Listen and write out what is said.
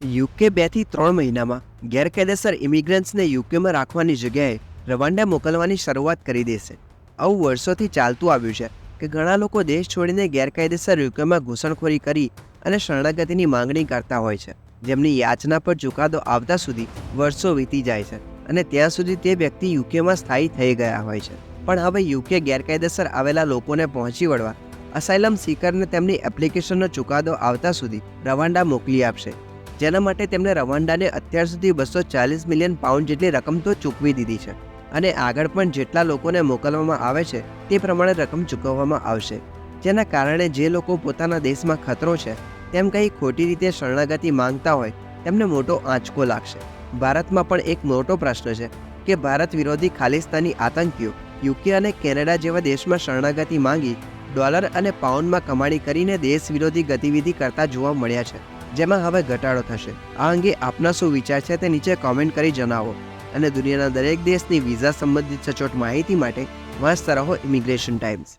UK બેથી ત્રણ મહિનામાં ગેરકાયદેસર ઇમિગ્રન્ટ્સને યુકેમાં રાખવાની જગ્યાએ રવાંડા મોકલવાની શરૂઆત કરી દેશે. આવું વર્ષોથી ચાલતું આવ્યું છે કે ઘણા લોકો દેશ છોડીને ગેરકાયદેસર યુકેમાં ઘૂસણખોરી કરી અને શરણાગતિની માંગણી કરતા હોય છે. જેમની યાચના પર ચુકાદો આવતા સુધી વર્ષો વીતી જાય છે અને ત્યાં સુધી તે વ્યક્તિ યુકેમાં સ્થાયી થઈ ગયા હોય છે. પણ હવે યુકે ગેરકાયદેસર આવેલા લોકોને પહોંચી વળવા અસાઇલમ સીકરને તેમની એપ્લિકેશનનો ચુકાદો આવતા સુધી રવાંડા મોકલી આપશે. જેના માટે તેમણે રવાન્ડાને અત્યાર સુધી બસો ચાલીસ મિલિયન પાઉન્ડ જેટલી રકમ તો ચૂકવી દીધી છે. અને આગળ પણ જેટલા લોકોને મોકલવામાં આવે છે, તે પ્રમાણે રકમ ચૂકવવામાં આવશે. જેના કારણે જે લોકો પોતાના દેશમાં ખતરો છે, તેમ કંઈ ખોટી રીતે શરણાગતિ માંગતા હોય, તેમને મોટો આંચકો લાગશે. ભારતમાં પણ એક મોટો પ્રશ્ન છે કે ભારત વિરોધી ખાલિસ્તાની આતંકીઓ યુકે અને કેનેડા જેવા દેશમાં શરણાગતિ માંગી, ડોલર અને પાઉન્ડમાં કમાણી કરીને દેશ વિરોધી ગતિવિધિ કરતા જોવા મળ્યા છે. જેમાં હવે ઘટાડો થશે. આ અંગે આપના શું વિચાર છે તે નીચે કોમેન્ટ કરી જણાવો. અને દુનિયાના દરેક દેશની વિઝા સંબંધિત સચોટ માહિતી માટે વાંચતા રહો ઇમિગ્રેશન ટાઈમ્સ